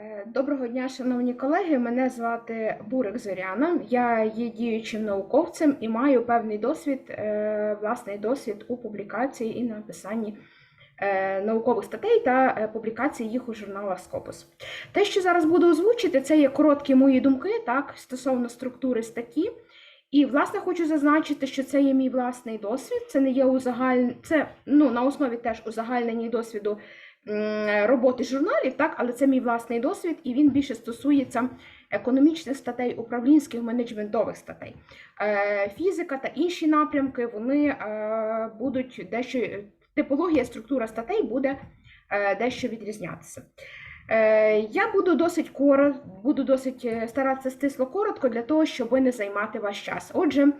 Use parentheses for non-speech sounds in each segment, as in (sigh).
Е, Доброго дня, шановні колеги. Мене звати Бурик Зоряна. Я є діючим науковцем і маю певний досвід, е, власний досвід у публікації і написанні е, наукових статей та публікації їх у журналах Scopus. Те, що зараз буду озвучити, це є короткі мої думки так, стосовно структури статті. І, власне, хочу зазначити, що це є мій власний досвід. Це не є узагаль... це ну, на основі теж узагальнені досвіду роботи журналів, так, але це мій власний досвід, і він більше стосується економічних статей, управлінських менеджментових статей. Е, Фізика та інші напрямки вони е, будуть дещо типологія, структура статей буде е, дещо відрізнятися. Е, Я буду досить коро, буду досить е, старатися стисло коротко для того, щоб не займати ваш час. Отже,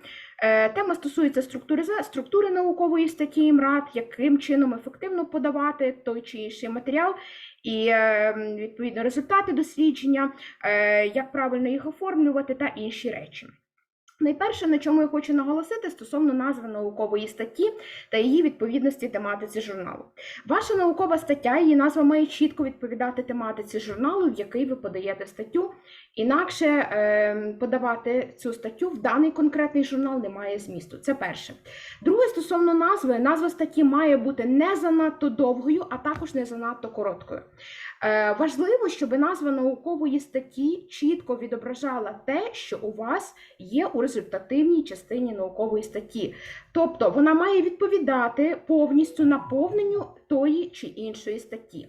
е, тема стосується структури структури наукової статті МРАД, яким чином ефективно подавати той чи інший матеріал, і відповідно результати дослідження, як правильно їх оформлювати та інші речі. Найперше, на чому я хочу наголосити, стосовно назви наукової статті та її відповідності тематиці журналу. Ваша наукова стаття, її назва має чітко відповідати тематиці журналу, в який ви подаєте статтю. Інакше е, подавати цю статтю в даний конкретний журнал немає змісту. Це перше. Друге, стосовно назви, назва статті має бути не занадто довгою, а також не занадто короткою. Е, важливо, щоб назва наукової статті чітко відображала те, що у вас є у результативній частині наукової статті. Тобто вона має відповідати повністю наповненню тої чи іншої статті.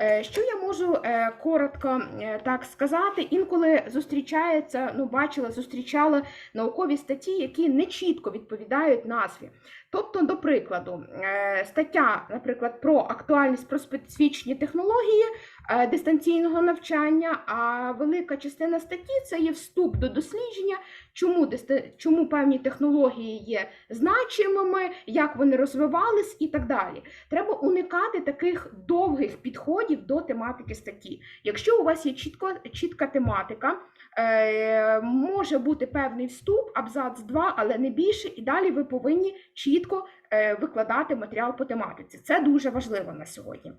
Е, Що я можу е, коротко так сказати? Інколи зустрічається, ну бачила, зустрічала наукові статті, які не чітко відповідають назві. Тобто, до прикладу, е, стаття, наприклад, про актуальність про специфічні технології е, дистанційного навчання, а велика частина статті це є вступ до дослідження, чому, чому певні технології є значимими, як вони розвивались і так далі. Треба уникати таких довгих підходів до тематики статті. Якщо у вас є чітко, чітка тематика, е, може бути певний вступ, абзац 2, але не більше, і далі ви повинні чітко е, викладати матеріал по тематиці. Це дуже важливо на сьогодні.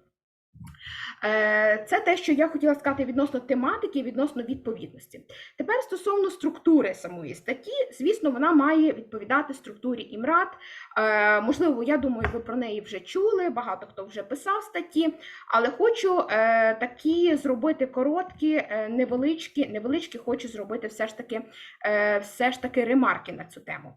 Е, Це те, що я хотіла сказати відносно тематики, відносно відповідності. Тепер стосовно структури самої статті, звісно, вона має відповідати структурі імрад. Е, Можливо, я думаю, ви про неї вже чули, багато хто вже писав статті, але хочу такі зробити короткі, невеличкі, невеличкі хочу зробити все ж таки, все ж таки ремарки на цю тему.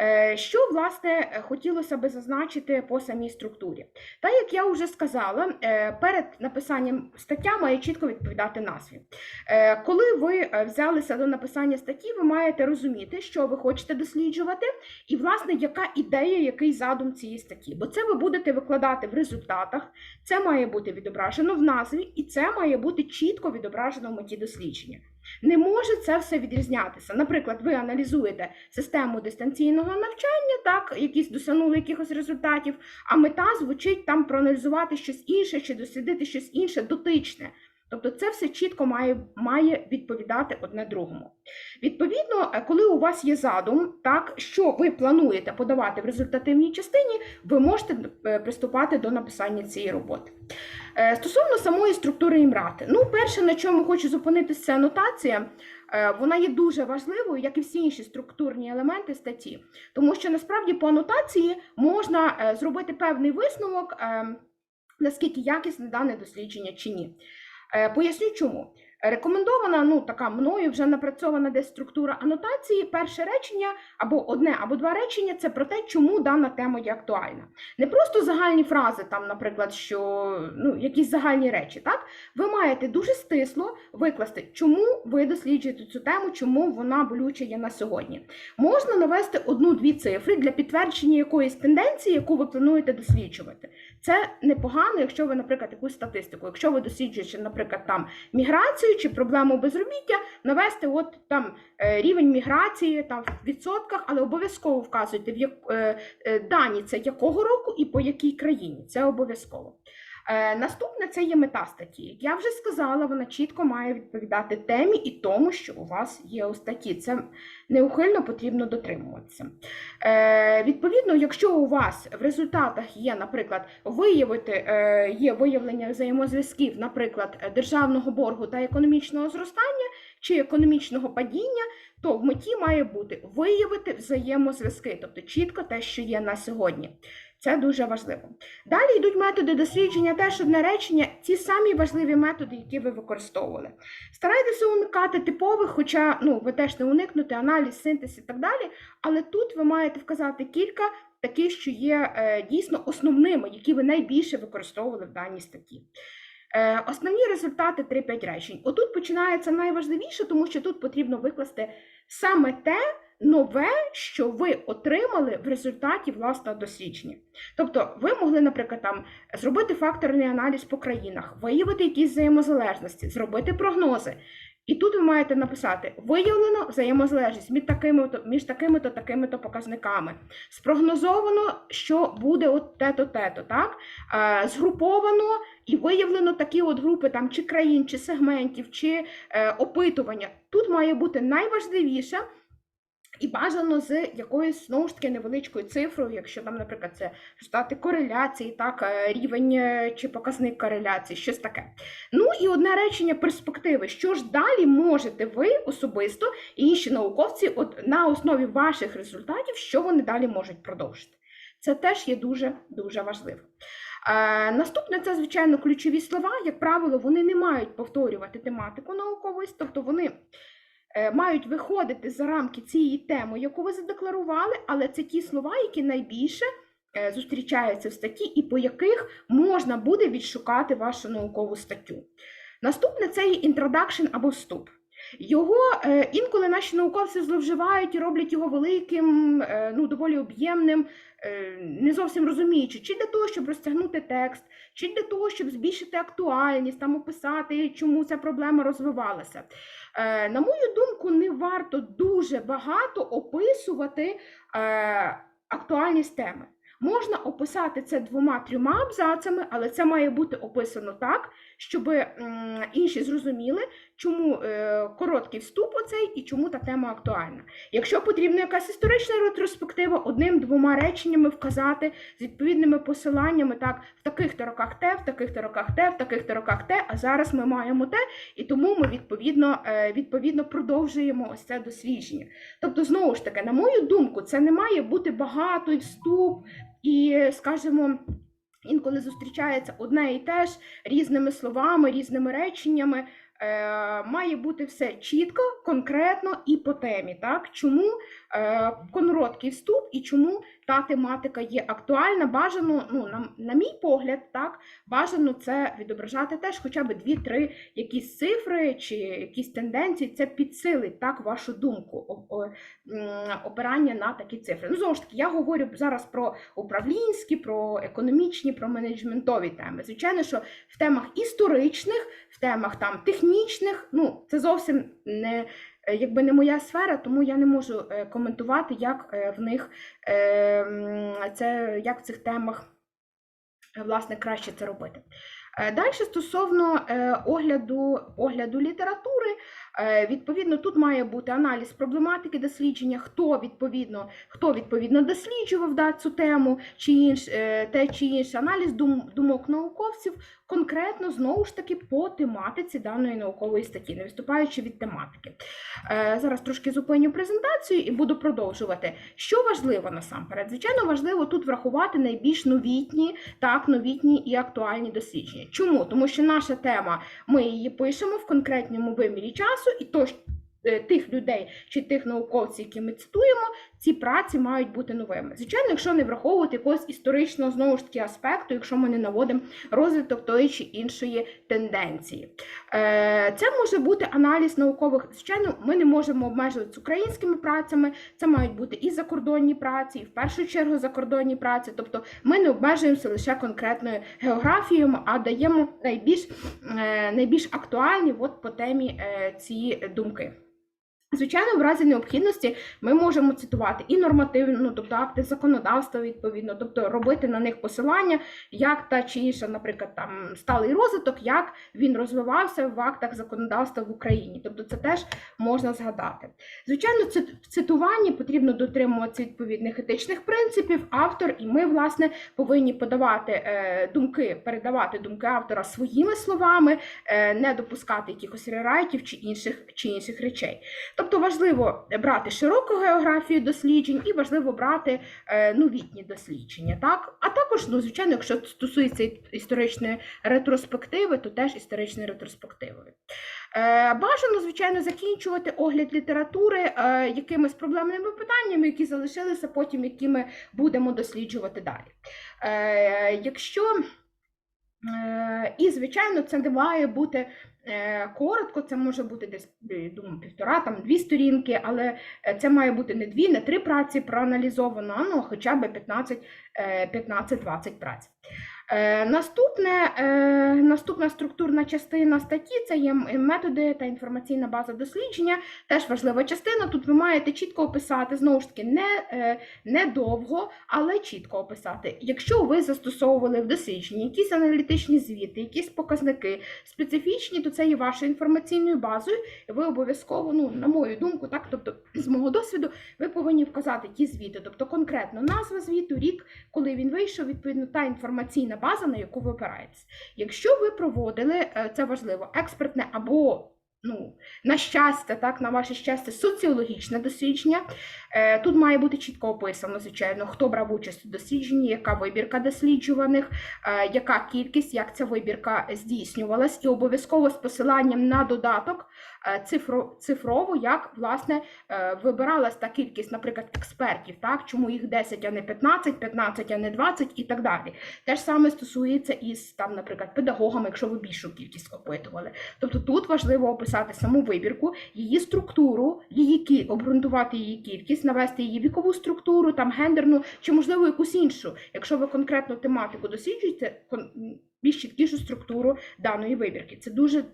Е, Що, власне, хотілося би зазначити по самій структурі? Та як я вже сказала, е, перед написанням стаття має чітко відповідати назві. Е, Коли ви взялися до написання статті, ви маєте розуміти, що ви хочете досліджувати, і, власне, яка ідея, який задум цієї статті. Бо це ви будете викладати в результатах, це має бути відображено в назві, і це має бути чітко відображено в меті дослідження. Не може це все відрізнятися. Наприклад, ви аналізуєте систему дистанційного навчання, так, якісь досягнули якихось результатів, а мета звучить там проаналізувати щось інше чи дослідити щось інше дотичне. Тобто це все чітко має, має відповідати одне другому. Відповідно, е, коли у вас є задум, так, що ви плануєте подавати в результативній частині, ви можете е, приступати до написання цієї роботи. Е, Стосовно самої структури імрати, ну, перше, на чому хочу зупинитися, це анотація. Е, Вона є дуже важливою, як і всі інші структурні елементи статті, тому що насправді по анотації можна е, зробити певний висновок, е, наскільки якісне дане дослідження чи ні. Поясню чому. Рекомендована, ну така мною вже напрацьована десь структура анотації. Перше речення або одне, або два речення це про те, чому дана тема є актуальна. Не просто загальні фрази, там, наприклад, що ну, якісь загальні речі. Так, ви маєте дуже стисло викласти, чому ви досліджуєте цю тему, чому вона болюча є на сьогодні. Можна навести одну-дві цифри для підтвердження якоїсь тенденції, яку ви плануєте досліджувати. Це непогано, якщо ви, наприклад, якусь статистику, якщо ви досліджуєте, наприклад, там міграцію чи проблему безробіття, навести от там е, рівень міграції там в відсотках, але обов'язково вказуйте в як е, е, дані це якого року і по якій країні. Це обов'язково. Е, наступне це є мета статті. Як я вже сказала, вона чітко має відповідати темі і тому, що у вас є у статті. Це неухильно потрібно дотримуватися. Е, відповідно, якщо у вас в результатах є, наприклад, виявити е, є виявлення взаємозв'язків, наприклад, державного боргу та економічного зростання чи економічного падіння, то в меті має бути виявити взаємозв'язки, тобто чітко те, що є на сьогодні. Це дуже важливо. Далі йдуть методи дослідження, теж одне речення, ті самі важливі методи, які ви використовували. Старайтеся уникати типових, хоча ну, ви теж не уникнути, аналіз, синтез і так далі. Але тут ви маєте вказати кілька таких, що є е, дійсно основними, які ви найбільше використовували в даній статті. Е, Основні результати 3-5 речень. Отут починається найважливіше, тому що тут потрібно викласти саме те нове, що ви отримали в результаті власного дослідження. Тобто, ви могли, наприклад, там зробити факторний аналіз по країнах, виявити якісь взаємозалежності, зробити прогнози. І тут ви маєте написати: виявлено взаємозалежність між такими між такими-то такими-то показниками. Спрогнозовано, що буде от те-то, те-то, так? Е, згруповано і виявлено такі от групи там чи країн, чи сегментів, чи е, опитування. Тут має бути найважливіше. І бажано з якоюсь знову ж таки невеличкою цифрою, якщо там, наприклад, це результати кореляції, так, е, рівень е, чи показник кореляції, щось таке. Ну і одне речення перспективи. Що ж далі можете ви особисто і інші науковці, от на основі ваших результатів, що вони далі можуть продовжити? Це теж є дуже дуже важливо. Е, наступне це, звичайно, ключові слова. Як правило, вони не мають повторювати тематику наукової, тобто вони мають виходити за рамки цієї теми, яку ви задекларували, але це ті слова, які найбільше е, зустрічаються в статті, і по яких можна буде відшукати вашу наукову статтю. Наступне це є introduction або вступ. Його е, інколи наші науковці зловживають і роблять його великим, е, ну доволі об'ємним, е, не зовсім розуміючи, чи для того, щоб розтягнути текст, чи для того, щоб збільшити актуальність, там описати, чому ця проблема розвивалася. На мою думку, не варто дуже багато описувати актуальність теми. Можна описати це двома-трьома абзацами, але це має бути описано так, щоб інші зрозуміли, чому е, короткий вступ оцей і чому та тема актуальна. Якщо потрібна якась історична ретроспектива, одним-двома реченнями вказати з відповідними посиланнями, так, в таких-то роках те, в таких-то роках те, в таких-то роках те, а зараз ми маємо те, і тому ми відповідно, е, відповідно продовжуємо ось це дослідження. Тобто, знову ж таки, на мою думку, це не має бути багатий вступ і, скажімо, інколи зустрічається одне і те ж різними словами, різними реченнями. Е, має бути все чітко, конкретно і по темі. Так? Чому е, короткий вступ і чому та тематика є актуальна? Бажано, ну, на, на мій погляд, так, бажано це відображати теж хоча б 2-3 якісь цифри чи якісь тенденції. Це підсилить так, вашу думку, опирання на такі цифри. Ну, знову ж таки, я говорю зараз про управлінські, про економічні, про менеджментові теми. Звичайно, що в темах історичних, в темах там технічних, ну це зовсім не якби не моя сфера, тому я не можу е, коментувати, як е, в них е, це як в цих темах е, власне краще це робити. Далі стосовно е, огляду, огляду літератури, е, відповідно, тут має бути аналіз проблематики дослідження, хто відповідно, хто відповідно досліджував да, цю тему, чи інш, е, те чи інше, аналіз дум, думок науковців, конкретно знову ж таки по тематиці даної наукової статті, не відступаючи від тематики. Е, Зараз трошки зупиню презентацію і буду продовжувати. Що важливо насамперед? Звичайно, важливо тут врахувати найбільш новітні, так, новітні і актуальні дослідження. Чому? Тому що наша тема, ми її пишемо в конкретному вимірі часу, і то ж е, тих людей чи тих науковців, які ми цитуємо, ці праці мають бути новими. Звичайно, якщо не враховувати якогось історичного знову ж таки аспекту, якщо ми не наводимо розвиток тої чи іншої тенденції. Е, Це може бути аналіз наукових. Звичайно, ми не можемо обмежуватися українськими працями, це мають бути і закордонні праці, і в першу чергу закордонні праці. Тобто ми не обмежуємося лише конкретною географією, а даємо найбільш, е, найбільш актуальні от по темі е, ці думки. Звичайно, в разі необхідності ми можемо цитувати і нормативну, ну, тобто акти законодавства відповідно, тобто робити на них посилання, як та чи інша, наприклад, там сталий розвиток, як він розвивався в актах законодавства в Україні. Тобто це теж можна згадати. Звичайно, в цитуванні потрібно дотримуватися відповідних етичних принципів. Автор і ми, власне, повинні подавати е, думки, передавати думки автора своїми словами, е, не допускати якихось рерайтів чи інших, чи інших речей. Тобто важливо брати широку географію досліджень і важливо брати е, новітні дослідження. Так? А також, ну, звичайно, якщо стосується історичної ретроспективи, то теж історичної ретроспективи. Е, бажано, звичайно, закінчувати огляд літератури е, якимись проблемними питаннями, які залишилися потім, які ми будемо досліджувати далі. Якщо І, звичайно, це не має бути е, коротко, це може бути десь е, думаю, півтора, там дві сторінки, але е, це має бути не дві, не три праці проаналізовано, ну, хоча б 15, е, 15-20 праць. Е, Наступне, е, наступна структурна частина статті це є методи та інформаційна база дослідження. Теж важлива частина. Тут ви маєте чітко описати, знову ж таки, не, е, не довго, але чітко описати. Якщо ви застосовували в дослідженні якісь аналітичні звіти, якісь показники специфічні, то це є вашою інформаційною базою, і ви обов'язково, ну, на мою думку, так, тобто з мого досвіду, ви повинні вказати ті звіти, тобто конкретно назва звіту, рік, коли він вийшов, відповідно, та інформаційна база, на яку ви опираєтесь. Якщо ви проводили, е, це важливо, експертне або Ну, на щастя, так, на ваше щастя, соціологічне дослідження. Е, Тут має бути чітко описано, звичайно, хто брав участь у дослідженні, яка вибірка досліджуваних, е, яка кількість, як ця вибірка здійснювалась, і обов'язково з посиланням на додаток цифрово, як власне е, вибиралась та кількість, наприклад, експертів, так, чому їх 10, а не 15, 15, а не 20 і так далі. Те ж саме стосується із там, наприклад, педагогами, якщо ви більшу кількість опитували. Тобто тут важливо описати саму вибірку, її структуру, її обґрунтувати її кількість, навести її вікову структуру, там гендерну чи можливо якусь іншу. Якщо ви конкретну тематику досліджуєте, більш чіткішу структуру даної вибірки. Це дуже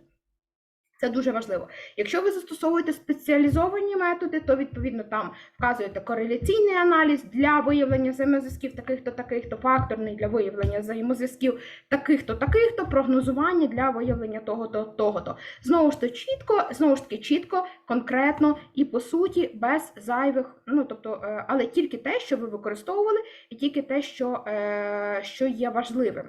це дуже важливо. Якщо ви застосовуєте спеціалізовані методи, то відповідно там вказуєте кореляційний аналіз для виявлення взаємозв'язків таких-то, таких-то, факторний для виявлення взаємозв'язків таких-то, таких-то, прогнозування для виявлення того-то, того-то. Знову ж таки чітко, знову ж таки чітко, конкретно і по суті, без зайвих, ну тобто, е, але тільки те, що ви використовували, і тільки те, що, е, що є важливим.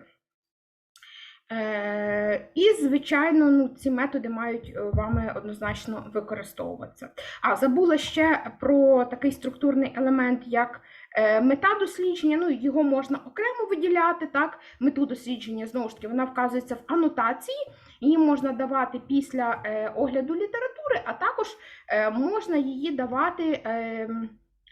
Е, І, звичайно, ну, ці методи мають е, вами однозначно використовуватися. А забула ще про такий структурний елемент, як е, мета дослідження. Ну, його можна окремо виділяти. Так, мету дослідження знову ж таки вона вказується в анотації. Її можна давати після огляду літератури, а також можна її давати.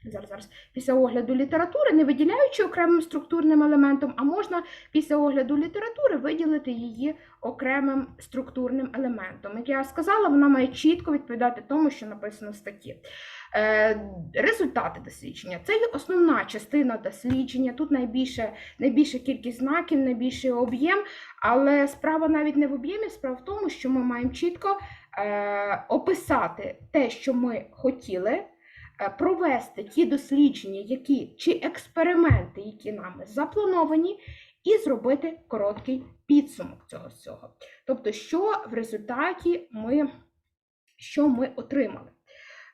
Зараз, зараз, після огляду літератури, не виділяючи окремим структурним елементом, а можна після огляду літератури виділити її окремим структурним елементом. Як я сказала, вона має чітко відповідати тому, що написано в статті. Е, результати дослідження це є основна частина дослідження. Тут найбільше, найбільша кількість знаків, найбільший об'єм, але справа навіть не в об'ємі, справа в тому, що ми маємо чітко е, описати те, що ми хотіли. Е, Провести ті дослідження, які чи експерименти, які нами заплановані, і зробити короткий підсумок цього всього. Тобто, що в результаті ми, що ми отримали.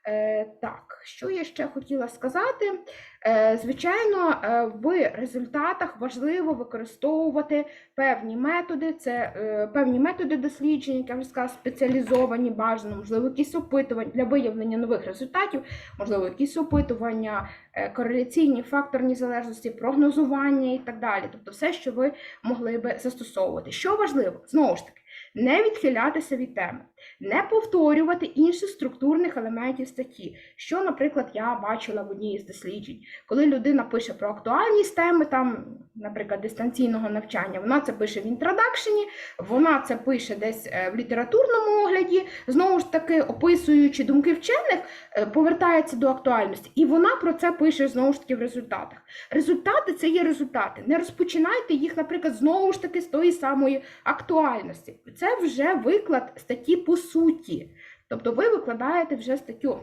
Е, так, що я ще хотіла сказати? Е, звичайно, е, в результатах важливо використовувати певні методи, це певні методи дослідження, як я вже сказала, спеціалізовані, бажано, можливо, якісь опитування для виявлення нових результатів, можливо, якісь опитування, кореляційні факторні залежності, прогнозування і так далі. Тобто все, що ви могли би застосовувати. Що важливо, знову ж таки, не відхилятися від теми, не повторювати інших структурних елементів статті, що, наприклад, я бачила в одній із досліджень, коли людина пише про актуальність теми, там, наприклад, дистанційного навчання, вона це пише в інтродакшені, вона це пише десь е, в літературному огляді, знову ж таки, описуючи думки вчених, е, повертається до актуальності, і вона про це пише знову ж таки в результатах. Результати це є результати. Не розпочинайте їх, наприклад, знову ж таки з тої самої актуальності. Це вже виклад статті по суті. Тобто ви викладаєте вже статтю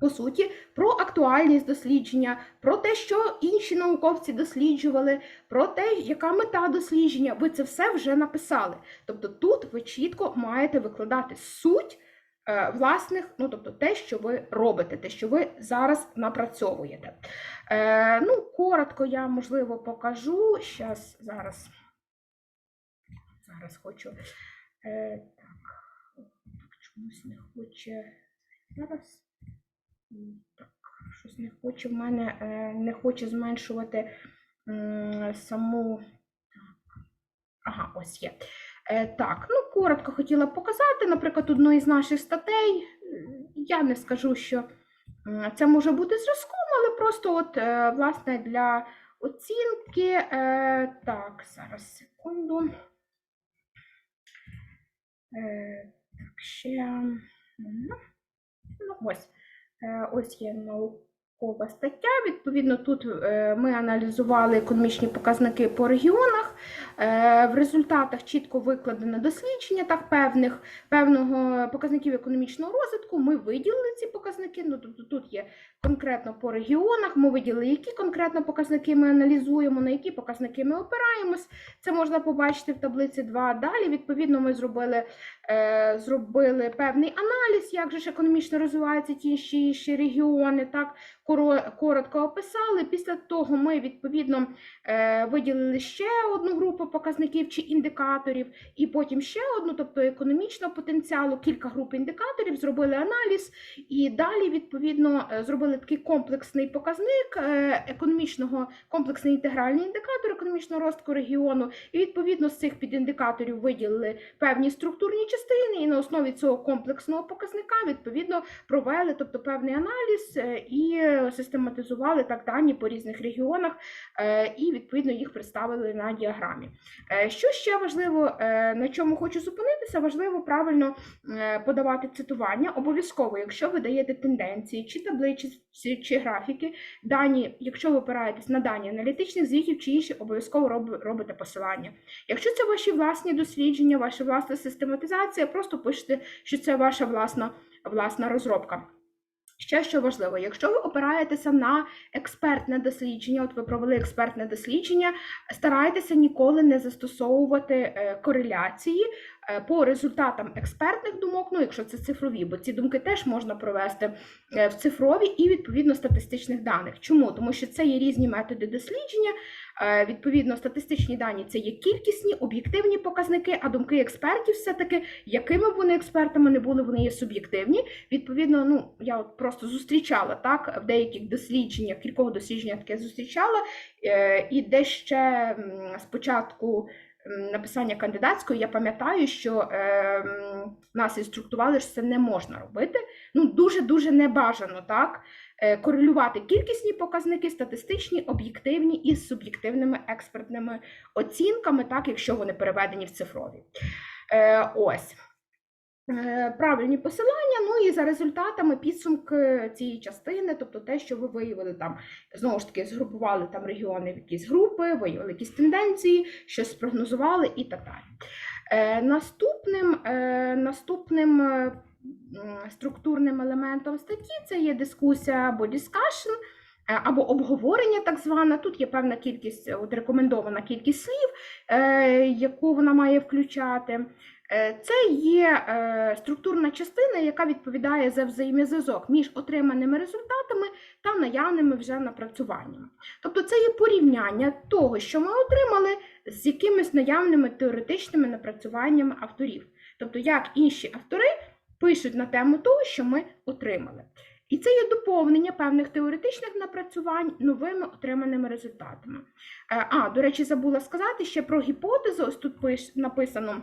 по суті, про актуальність дослідження, про те, що інші науковці досліджували, про те, яка мета дослідження. Ви це все вже написали. Тобто тут ви чітко маєте викладати суть е, власних, ну тобто те, що ви робите, те, що ви зараз напрацьовуєте. Е, ну, коротко я можливо покажу. Щас, зараз, зараз хочу. Е, так, чомусь не хоче. Зараз. Так, щось не хоче в мене, е, не хоче зменшувати м, саму. Так. Ага, ось є. Е, Так, ну коротко хотіла показати, наприклад, одну із наших статей. Я не скажу, що це може бути зразком, але просто от, е, власне, для оцінки. е, Так, зараз секунду. Е, ще. Ну, ось. Е, Ось є наукова стаття. Відповідно, тут е, ми аналізували економічні показники по регіонах. В результатах чітко викладено дослідження так певних певного показників економічного розвитку. Ми виділили ці показники. Ну тобто тут є конкретно по регіонах. Ми виділили, які конкретно показники ми аналізуємо, на які показники ми опираємось. Це можна побачити в таблиці 2. Далі, відповідно, ми зробили, е, зробили певний аналіз, як же ж економічно розвиваються ті чи інші регіони. Так, коротко описали. Після того ми відповідно е, виділили ще одну групу показників чи індикаторів, і потім ще одну, тобто економічного потенціалу, кілька груп індикаторів, зробили аналіз, і далі відповідно е, зробили такий комплексний показник е, економічного комплексний інтегральний індикатор економічного росту регіону. І відповідно з цих підіндикаторів виділили певні структурні частини, і на основі цього комплексного показника відповідно провели, тобто певний аналіз е, і систематизували так дані по різних регіонах, е, і відповідно їх представили на діаграмі. Що ще важливо, на чому хочу зупинитися, важливо правильно подавати цитування. Обов'язково, якщо ви даєте тенденції, чи таблиці, чи, графіки, дані, якщо ви опираєтесь на дані аналітичних звітів чи інші, обов'язково робите посилання. Якщо це ваші власні дослідження, ваша власна систематизація, просто пишете, що це ваша власна, власна розробка. Ще що важливо, якщо ви опираєтеся на експертне дослідження, от ви провели експертне дослідження, старайтеся ніколи не застосовувати е, кореляції по результатам експертних думок, ну якщо це цифрові, бо ці думки теж можна провести е, в цифрові і відповідно статистичних даних. Чому? Тому що це є різні методи дослідження. Е, Відповідно, статистичні дані це є кількісні, об'єктивні показники, а думки експертів все-таки, якими б вони експертами не були, вони є суб'єктивні. Відповідно, ну я от просто зустрічала так в деяких дослідженнях, кількох дослідженнях таке зустрічала, е, і де ще спочатку написання кандидатської, я пам'ятаю, що е, нас інструктували, що це не можна робити. Ну дуже дуже небажано так. е, Корелювати кількісні показники, статистичні, об'єктивні із суб'єктивними експертними оцінками, так якщо вони переведені в цифрові. Е, ось. Е, Правильні посилання, за результатами підсумки цієї частини, тобто те, що ви виявили там, знову ж таки, згрупували там регіони в якісь групи, виявили якісь тенденції, щось спрогнозували і так далі. Е, Наступним, е, наступним е, структурним елементом статті це є дискусія або discussion, е, або обговорення, так зване. Тут є певна кількість, от рекомендована кількість слів, е, яку вона має включати. Е, Це є е, структурна частина, яка відповідає за взаємозв'язок між отриманими результатами та наявними вже напрацюваннями. Тобто це є порівняння того, що ми отримали, з якимись наявними теоретичними напрацюваннями авторів. Тобто, як інші автори пишуть на тему того, що ми отримали. І це є доповнення певних теоретичних напрацювань новими отриманими результатами. Е, А, до речі, забула сказати ще про гіпотезу. Ось тут пиш- написано.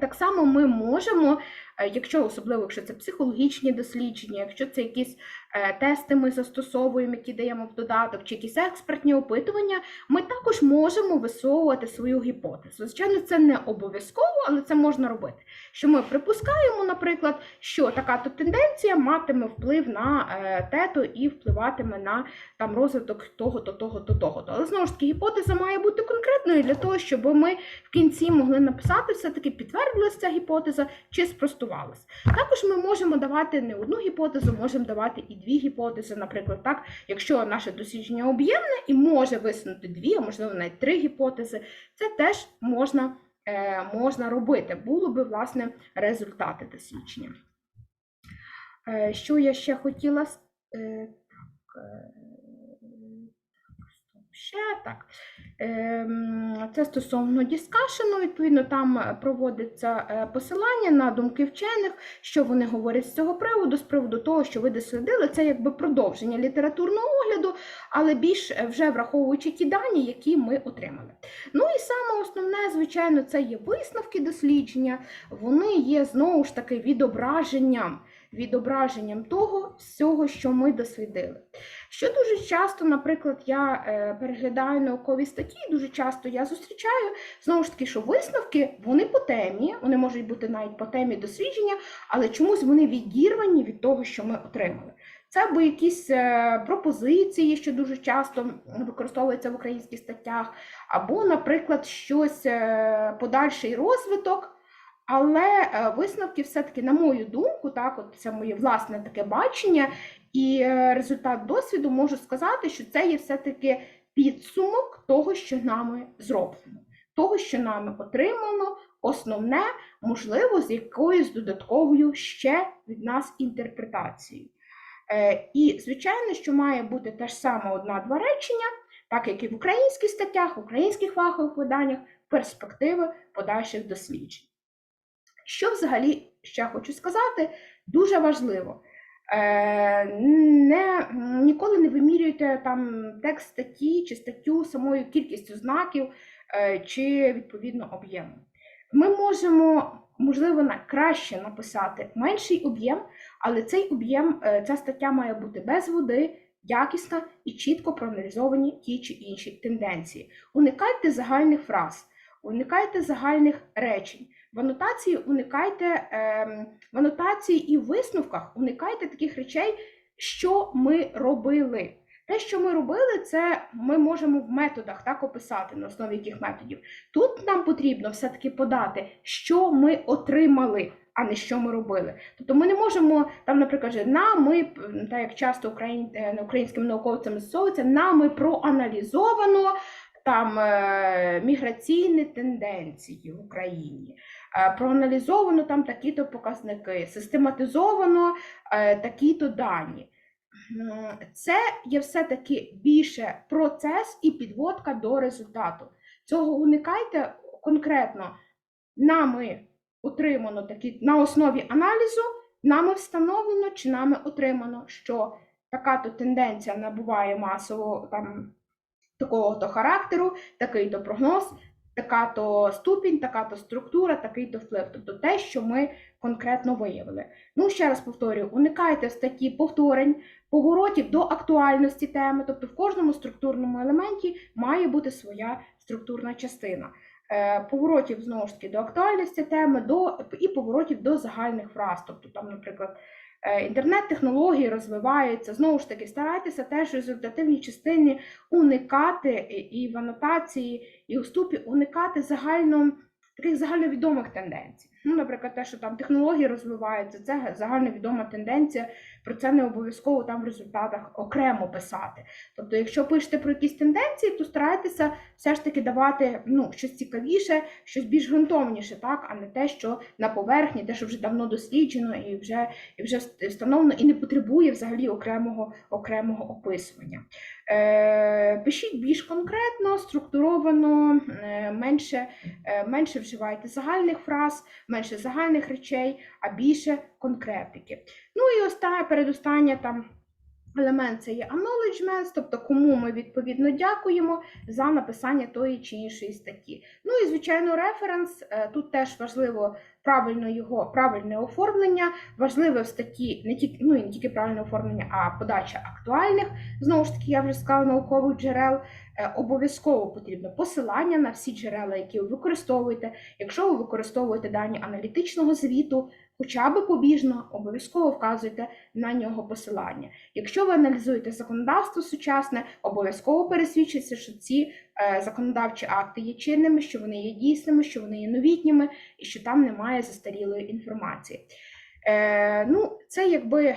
Так само ми можемо, якщо особливо, якщо це психологічні дослідження, якщо це якісь е, тести ми застосовуємо, які даємо в додаток, чи якісь експертні опитування, ми також можемо висовувати свою гіпотезу. Звичайно, це не обов'язково, але це можна робити. Що ми припускаємо, наприклад, що така то тенденція матиме вплив на е, тето і впливатиме на там розвиток того-то, того-то, того-то. Але знову ж таки, гіпотеза має бути конкретною для того, щоб ми в кінці могли написати, все-таки підтвердилася ця гіпотеза чи спростувалася. Користувалися. Також ми можемо давати не одну гіпотезу, можемо давати і дві гіпотези. Наприклад, так, якщо наше дослідження об'ємне і може висунути дві, а можливо навіть три гіпотези, це теж можна, е, можна робити. Було би власне результати дослідження. Е, Що я ще хотіла е, так, ще так. Ем, Це стосовно дискашену, відповідно, там е, проводиться е, посилання на думки вчених, що вони говорять з цього приводу, з приводу того, що ви дослідили, це якби продовження літературного огляду, але більш е, вже враховуючи ті дані, які ми отримали. Ну і саме основне, звичайно, це є висновки дослідження. Вони є знову ж таки відображенням, відображенням того всього, що ми дослідили. Що дуже часто, наприклад, я е, переглядаю наукові статті, дуже часто я зустрічаю знову ж таки, що висновки вони по темі, вони можуть бути навіть по темі дослідження, але чомусь вони відірвані від того, що ми отримали. Це або якісь е, пропозиції, що дуже часто використовуються в українських статтях, або, наприклад, щось е, подальший розвиток. Але е, висновки, все-таки, на мою думку, так, от це моє власне таке бачення, і е, результат досвіду можу сказати, що це є все-таки підсумок того, що нами зроблено, того, що нами отримано, основне, можливо, з якоюсь додатковою ще від нас інтерпретацією. Е, І, звичайно, що має бути те ж саме одна-два речення, так як і в українських статтях, в українських фахових виданнях, перспективи подальших досліджень. Що взагалі ще хочу сказати, дуже важливо. Е, Не, ніколи не вимірюйте там текст статті чи статтю самою кількістю знаків е, чи відповідно об'єму. Ми можемо, можливо, на- краще написати менший об'єм, але цей об'єм, е, ця стаття має бути без води, якісна і чітко проаналізовані ті чи інші тенденції. Уникайте загальних фраз, уникайте загальних речень. В анотації уникайте ем, в анотації і висновках уникайте таких речей, що ми робили. Те, що ми робили, це ми можемо в методах так описати, на основі яких методів. Тут нам потрібно все-таки подати, що ми отримали, а не що ми робили. Тобто ми не можемо там, наприклад, же, нами, так як часто україн, е, українськими науковцями застосовується, нами проаналізовано там е, міграційні тенденції в Україні. Е, Проаналізовано там такі-то показники, систематизовано е, такі-то дані. Це є все-таки більше процес і підводка до результату. Цього уникайте конкретно нами отримано такі на основі аналізу, нами встановлено чи нами отримано, що така-то тенденція набуває масово там такого-то характеру, такий-то прогноз, така-то ступінь, така-то структура, такий-то вплив. Тобто те, що ми конкретно виявили. Ну, ще раз повторюю, уникайте в статті повторень, поворотів до актуальності теми, тобто в кожному структурному елементі має бути своя структурна частина. Е, Поворотів знову ж таки до актуальності теми, до і поворотів до загальних фраз. Тобто, там, наприклад, інтернет-технології розвиваються. Знову ж таки, старайтеся теж в результативній частині уникати і- і в анотації, і у ступі уникати загально таких загальновідомих тенденцій. Ну, наприклад, те, що там технології розвиваються, це загальновідома тенденція. Про це не обов'язково там в результатах окремо писати. Тобто, якщо пишете про якісь тенденції, то старайтеся все ж таки давати ну, щось цікавіше, щось більш ґрунтовніше, так, а не те, що на поверхні, те, що вже давно досліджено і вже, і вже встановлено, і не потребує взагалі окремого, окремого описування. Е, пишіть більш конкретно, структуровано, е, менше, е, менше вживайте загальних фраз, менше загальних речей, а більше конкретики. Ну і остання, передостання там елемент це є acknowledgements, тобто кому ми відповідно дякуємо за написання тої чи іншої статті. Ну і звичайно, референс. Тут теж важливо правильно його правильне оформлення, важливе в статті не тільки ну не тільки правильне оформлення, а подача актуальних. Знову ж таки, я вже сказала наукових джерел. е, обов'язково потрібно посилання на всі джерела, які ви використовуєте. Якщо ви використовуєте дані аналітичного звіту, хоча б побіжно, обов'язково вказуйте на нього посилання. Якщо ви аналізуєте законодавство сучасне, обов'язково пересвідчуйте, що ці е, законодавчі акти є чинними, що вони є дійсними, що вони є новітніми і що там немає застарілої інформації. Е, ну, це якби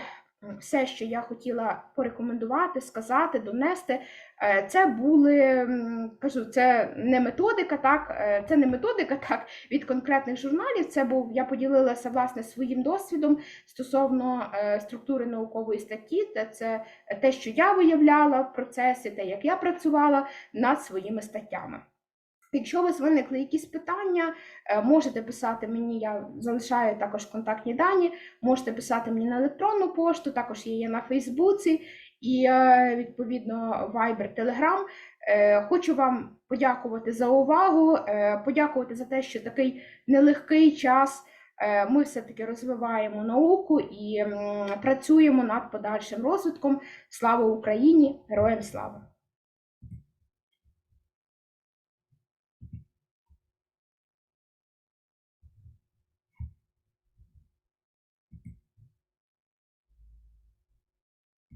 все, що я хотіла порекомендувати, сказати, донести. Е, Це були кажу, це не методика, так е, це не методика (laughs) так від конкретних журналів. Це був я поділилася власне своїм досвідом стосовно е, структури наукової статті. Та це те, що я виявляла в процесі, те, як я працювала над своїми статтями. Якщо у вас виникли якісь питання, можете писати мені, я залишаю також контактні дані, можете писати мені на електронну пошту, також є я на Фейсбуці і відповідно Viber, Telegram. Е, Хочу вам подякувати за увагу, е, подякувати за те, що такий нелегкий час е, ми все-таки розвиваємо науку і працюємо над подальшим розвитком. Слава Україні! Героям слава!